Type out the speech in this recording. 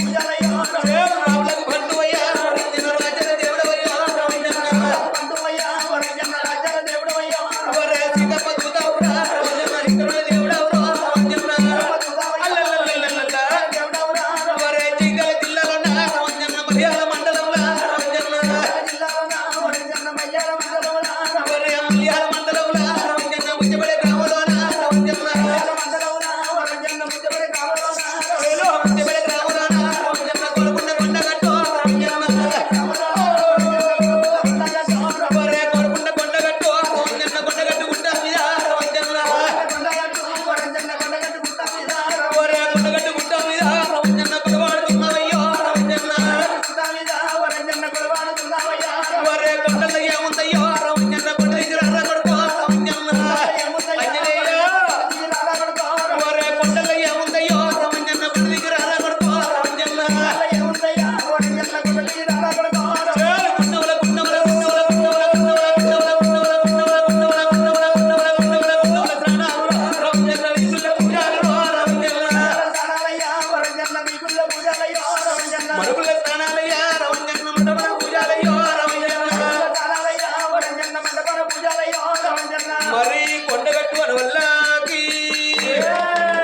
భుజనయ్యా Ravula never, never. Thank you.